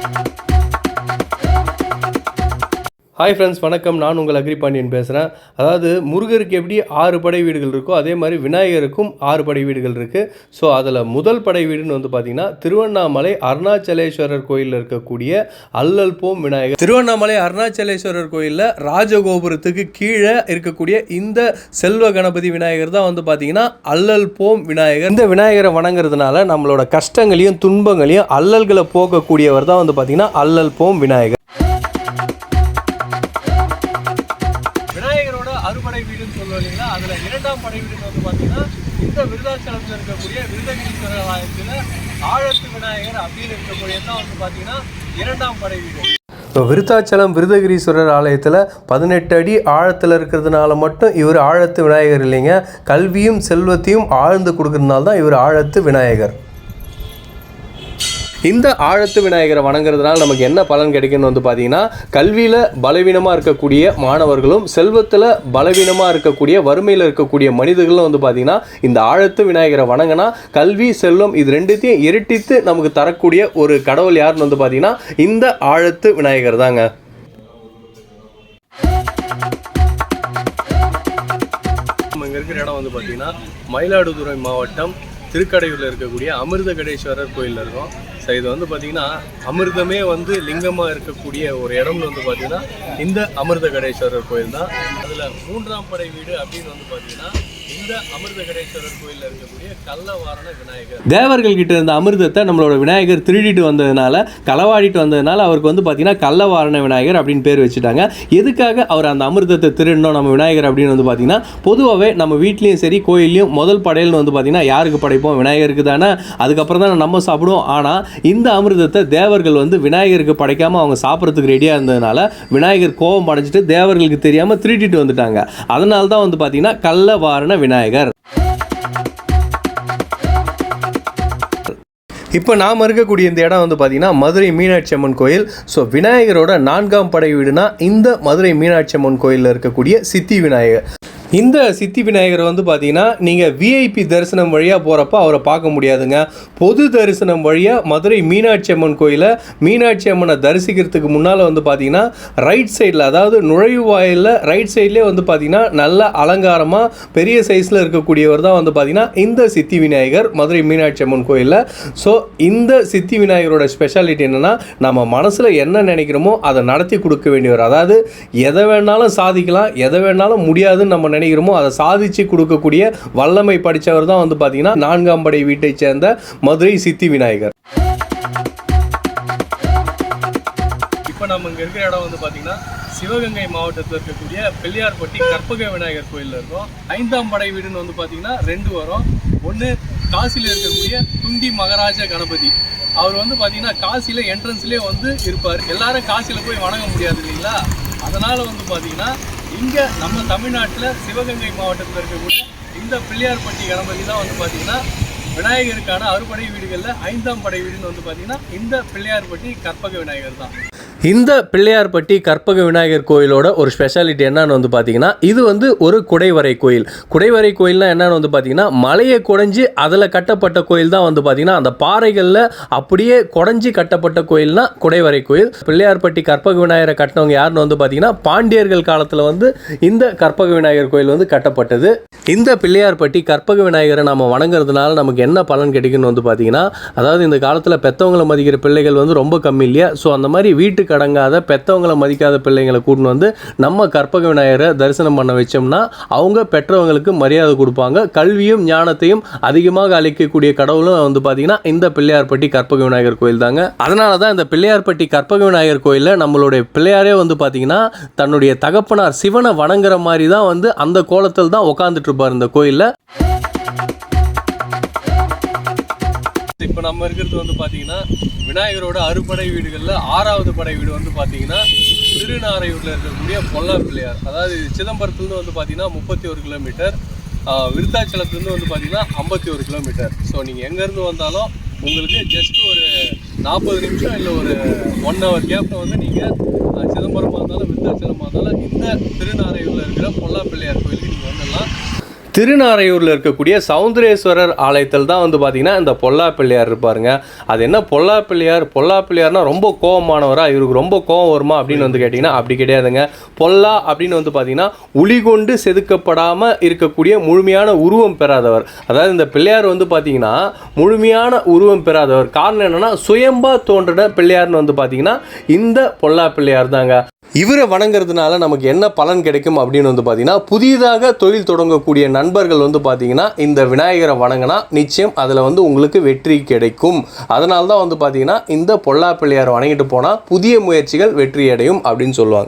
Thank you. Hi friends வணக்கம். நான் உங்கள் அக்ரிபாண்டியன் பேசுகிறேன் அதாவது முருகருக்கு எப்படி ஆறு படை வீடுகள் இருக்கோ அதே மாதிரி விநாயகருக்கும் ஆறு படை வீடுகள் இருக்குது ஸோ அதில் முதல் படை வீடுன்னு வந்து பார்த்திங்கன்னா திருவண்ணாமலை அருணாச்சலேஸ்வரர் கோயிலில் இருக்கக்கூடிய அல்லல் போம் விநாயகர். திருவண்ணாமலை அருணாச்சலேஸ்வரர் கோயிலில் ராஜகோபுரத்துக்கு கீழே இருக்கக்கூடிய இந்த செல்வ கணபதி விநாயகர் தான் வந்து பார்த்திங்கன்னா அல்லல் போம் விநாயகர். இந்த விநாயகரை வணங்குறதுனால நம்மளோட கஷ்டங்களையும் துன்பங்களையும் அல்லல்களை போக்கக்கூடியவர் தான் வந்து பார்த்திங்கன்னா அல்லல் போம் விநாயகர். வீடுன்னு இல்லைங்களா அதில் இரண்டாம் படைவீடுன்னு வந்து பார்த்தீங்கன்னா இந்த விருதாச்சலத்தில் இருக்கக்கூடிய விருதகிரீஸ்வரர் ஆலயத்தில் ஆழத்து விநாயகர் அப்படின்னு இருக்கக்கூடிய தான் வந்து பார்த்தீங்கன்னா இரண்டாம் படைவீடு இப்போ விருத்தாச்சலம் விருதகிரீஸ்வரர் ஆலயத்தில் பதினெட்டு அடி ஆழத்தில் இருக்கிறதுனால மட்டும் இவர் ஆழத்து விநாயகர் இல்லைங்க. கல்வியும் செல்வத்தையும் ஆழ்ந்து கொடுக்கறதுனால தான் இவர் ஆழத்து விநாயகர். இந்த ஆழத்து விநாயகரை வணங்குறதுனால நமக்கு என்ன பலன் கிடைக்கும்னு வந்து பார்த்தீங்கன்னா கல்வியில் பலவீனமாக இருக்கக்கூடிய மாணவர்களும் செல்வத்தில் பலவீனமாக இருக்கக்கூடிய வறுமையில் இருக்கக்கூடிய மனிதர்களும் வந்து பார்த்தீங்கன்னா இந்த ஆழத்து விநாயகரை வணங்கினா கல்வி செல்வம் இது ரெண்டுத்தையும் இரட்டித்து நமக்கு தரக்கூடிய ஒரு கடவுள் யாருன்னு வந்து பார்த்தீங்கன்னா இந்த ஆழத்து விநாயகர் தாங்க. நம்ம இங்கே இருக்கிற இடம் வந்து பார்த்தீங்கன்னா மயிலாடுதுறை மாவட்டம் திருக்கடையூரில் இருக்கக்கூடிய அமிர்த கடேஸ்வரர் கோயில் இருக்கும். ஸோ இது வந்து பார்த்தீங்கன்னா அமிர்தமே வந்து லிங்கமாக இருக்கக்கூடிய ஒரு இடம்னு வந்து பார்த்தீங்கன்னா இந்த அமிர்த கடேஸ்வரர் கோயில் தான் அதில் மூன்றாம் படை வீடு அப்படின்னு வந்து பார்த்தீங்கன்னா இந்த அமிர்த கடேஸ்வரர் கோயிலில் இருக்கக்கூடிய கள்ளவாரண விநாயகர். தேவர்கள் கிட்ட இருந்த அமிர்தத்தை நம்மளோட விநாயகர் திருடிட்டு வந்ததுனால களவாடிட்டு வந்ததுனால அவருக்கு வந்து பார்த்தீங்கன்னா கள்ளவாரண விநாயகர் அப்படின்னு பேர் வச்சுட்டாங்க. எதுக்காக அவர் அந்த அமிர்தத்தை திருடணும் நம்ம விநாயகர் அப்படின்னு வந்து பார்த்தீங்கன்னா பொதுவாகவே நம்ம வீட்லேயும் சரி கோயில்லையும் முதல் படையல்னு வந்து பார்த்தீங்கன்னா யாருக்கு படைப்போம்? விநாயகருக்கு தானே. அதுக்கப்புறம் தான் நம்ம சாப்பிடுவோம். ஆனால் இந்த அமிர்தத்தை தேவர்கள் வந்து விநாயகருக்கு படைக்காமல் அவங்க சாப்பிட்றதுக்கு ரெடியாக இருந்ததுனால விநாயகர் கோபம் அடைஞ்சிட்டு தேவர்களுக்கு தெரியாமல் திருடிட்டு வந்துட்டாங்க. அதனால தான் வந்து பார்த்தீங்கன்னா கள்ளவாரண விநாயகர். இப்போ நாம் இருக்கக்கூடிய இந்த இடம் வந்து பார்த்திங்கன்னா மதுரை மீனாட்சி அம்மன் கோயில். ஸோ விநாயகரோட நான்காம் படை வீடுனா இந்த மதுரை மீனாட்சி அம்மன் கோயிலில் இருக்கக்கூடிய சித்தி விநாயகர். இந்த சித்தி விநாயகரை வந்து பார்த்தீங்கன்னா நீங்கள் விஐபி தரிசனம் வழியாக போகிறப்ப அவரை பார்க்க முடியாதுங்க. பொது தரிசனம் வழியாக மதுரை மீனாட்சி அம்மன் கோயிலை மீனாட்சி அம்மனை தரிசிக்கிறதுக்கு முன்னால் வந்து பார்த்தீங்கன்னா ரைட் சைடில் அதாவது நுழைவாயிலில் ரைட் சைட்லேயே வந்து பார்த்தீங்கன்னா நல்ல அலங்காரமாக பெரிய சைஸில் இருக்கக்கூடியவர் தான் வந்து பார்த்தீங்கன்னா இந்த சித்தி விநாயகர் மதுரை மீனாட்சி அம்மன் கோயிலில். ஸோ இந்த சித்தி விநாயகரோட ஸ்பெஷாலிட்டி என்னென்னா நம்ம மனசில் என்ன நினைக்கிறோமோ அதை நடத்தி கொடுக்க வேண்டியவர். அதாவது எதை வேணாலும் சாதிக்கலாம் எதை வேணாலும் முடியாதுன்னு நம்ம நினைக்கிறோமோ அதை சாதிச்சு கொடுக்கக்கூடிய வல்லமை படித்தவர் தான் வந்து பார்த்தீங்கன்னா நான்காம் படை வீட்டைச் சேர்ந்த மதுரை சித்தி விநாயகர். இப்போ நம்ம இங்கே இருக்கிற இடம் வந்து பார்த்தீங்கன்னா சிவகங்கை மாவட்டத்தில் இருக்கக்கூடிய பெள்ளியார்பட்டி கற்பக விநாயகர் கோயிலில் இருக்கும். ஐந்தாம் படை வீடுன்னு வந்து பார்த்தீங்கன்னா ரெண்டு வரும். ஒன்று காசியில் இருக்கக்கூடிய துண்டி மகராஜ கணபதி. அவர் வந்து பார்த்தீங்கன்னா காசியில் என்ட்ரன்ஸ்லேயே வந்து இருப்பார். எல்லாரும் காசியில் போய் வணங்க முடியாது இல்லைங்களா? அதனால் வந்து பார்த்தீங்கன்னா இங்கே நம்ம தமிழ்நாட்டில் சிவகங்கை மாவட்டத்தில் இருக்கக்கூடிய இந்த பிள்ளையார்பட்டி கணபதி தான் வந்து பார்த்தீங்கன்னா விநாயகருக்கான அறுபடை வீடுகளில் ஐந்தாம் படை வீடுன்னு வந்து பார்த்தீங்கன்னா இந்த பிள்ளையார்பட்டி கற்பக விநாயகர் தான். இந்த பிள்ளையார்பட்டி கற்பக விநாயகர் கோயிலோட ஒரு ஸ்பெஷாலிட்டி என்னன்னு வந்து பார்த்தீங்கன்னா இது வந்து ஒரு குடைவரை கோயில். குடைவரை கோயில்னா என்னன்னு வந்து பார்த்தீங்கன்னா மலையை குடைஞ்சி அதில் கட்டப்பட்ட கோயில் தான் வந்து பார்த்தீங்கன்னா அந்த பாறைகளில் அப்படியே குடைஞ்சி கட்டப்பட்ட கோயில்னா குடைவரை கோயில். பிள்ளையார்பட்டி கற்பக விநாயகரை கட்டினவங்க யாருன்னு வந்து பார்த்தீங்கன்னா பாண்டியர்கள் காலத்தில் வந்து இந்த கற்பக விநாயகர் கோயில் வந்து கட்டப்பட்டது. இந்த பிள்ளையார்பட்டி கற்பக விநாயகரை நம்ம வணங்குறதுனால நமக்கு என்ன பலன் கிடைக்குன்னு வந்து பார்த்தீங்கன்னா அதாவது இந்த காலத்தில் பெற்றவங்களை மதிக்கிற பிள்ளைகள் வந்து ரொம்ப கம்மி இல்லையா? ஸோ அந்த மாதிரி வீட்டுக்கு அடங்காத பெற்றவங்களை மதிக்காத பிள்ளைங்களை கூட்டின்னு வந்து நம்ம கற்பக விநாயகரை தரிசனம் பண்ண வச்சோம்னா அவங்க பெற்றவங்களுக்கு மரியாதை கொடுப்பாங்க. கல்வியும் ஞானத்தையும் அதிகமாக அளிக்கக்கூடிய கடவுளும் வந்து பார்த்தீங்கன்னா இந்த பிள்ளையார்பட்டி கற்பக விநாயகர் கோயில் தாங்க அதனால தான் இந்த பிள்ளையார்பட்டி கற்பக விநாயகர் கோயிலில் நம்மளுடைய பிள்ளையாரே வந்து பார்த்தீங்கன்னா தன்னுடைய தகப்பனார் சிவனை வணங்குற மாதிரி தான் வந்து அந்த கோலத்தில் தான் உட்காந்துட்டு இருப்பார் இந்த கோயிலில். இப்போ நம்ம இருக்கிறது வந்து பார்த்தீங்கன்னா விநாயகரோட அறுபடை வீடுகளில் ஆறாவது படை வீடு வந்து பார்த்தீங்கன்னா திருநாரையூரில் இருக்கக்கூடிய பொல்லா பிள்ளையார். அதாவது சிதம்பரத்துலேருந்து வந்து பார்த்தீங்கன்னா முப்பத்தி ஒரு கிலோமீட்டர் விருத்தாச்சலத்துலேருந்து வந்து பார்த்தீங்கன்னா ஐம்பத்தி ஒரு கிலோமீட்டர். ஸோ நீங்கள் எங்கேருந்து வந்தாலும் உங்களுக்கு ஜஸ்ட் ஒரு நாற்பது நிமிஷம் இல்லை ஒரு ஒன் ஹவர் கேப்பில் வந்து நீங்கள் சிதம்பரமாக இருந்தாலும் விருத்தாச்சலமாக இருந்தாலும் இந்த திருநாரையூரில் இருக்கிற பொல்லா பிள்ளையார் கோயிலுக்கு நீங்கள் வந்துடலாம். திருநாரையூரில் இருக்கக்கூடிய சௌந்தரேஸ்வரர் ஆலயத்தில் தான் வந்து பார்த்திங்கன்னா இந்த பொல்லா பிள்ளையார் இருப்பாருங்க. அது என்ன பொல்லா பிள்ளையார் பொல்லா பிள்ளையார்னா ரொம்ப கோபமானவராக இவருக்கு ரொம்ப கோவம் வருமா அப்படின்னு வந்து கேட்டிங்கன்னா அப்படி கிடையாதுங்க. பொல்லா அப்படின்னு வந்து பார்த்திங்கன்னா உளி கொண்டு செதுக்கப்படாமல் இருக்கக்கூடிய முழுமையான உருவம் பெறாதவர். அதாவது இந்த பிள்ளையார் வந்து பார்த்திங்கன்னா முழுமையான உருவம் பெறாதவர். காரணம் என்னென்னா சுயம்பா தோன்றின பிள்ளையார்னு வந்து பார்த்திங்கன்னா இந்த பொல்லா பிள்ளையார் தாங்க. இவரை வணங்குறதுனால நமக்கு என்ன பலன் கிடைக்கும் அப்படின்னு வந்து பார்த்தீங்கன்னா புதிதாக தொழில் தொடங்கக்கூடிய நண்பர்கள் வந்து பார்த்தீங்கன்னா இந்த விநாயகரை வணங்கினா நிச்சயம் அதில் வந்து உங்களுக்கு வெற்றி கிடைக்கும். அதனால தான் வந்து பார்த்தீங்கன்னா இந்த பொல்லா பிள்ளையார் வணங்கிட்டு போனால் புதிய முயற்சிகள் வெற்றி அடையும் அப்படின்னு சொல்லுவாங்க.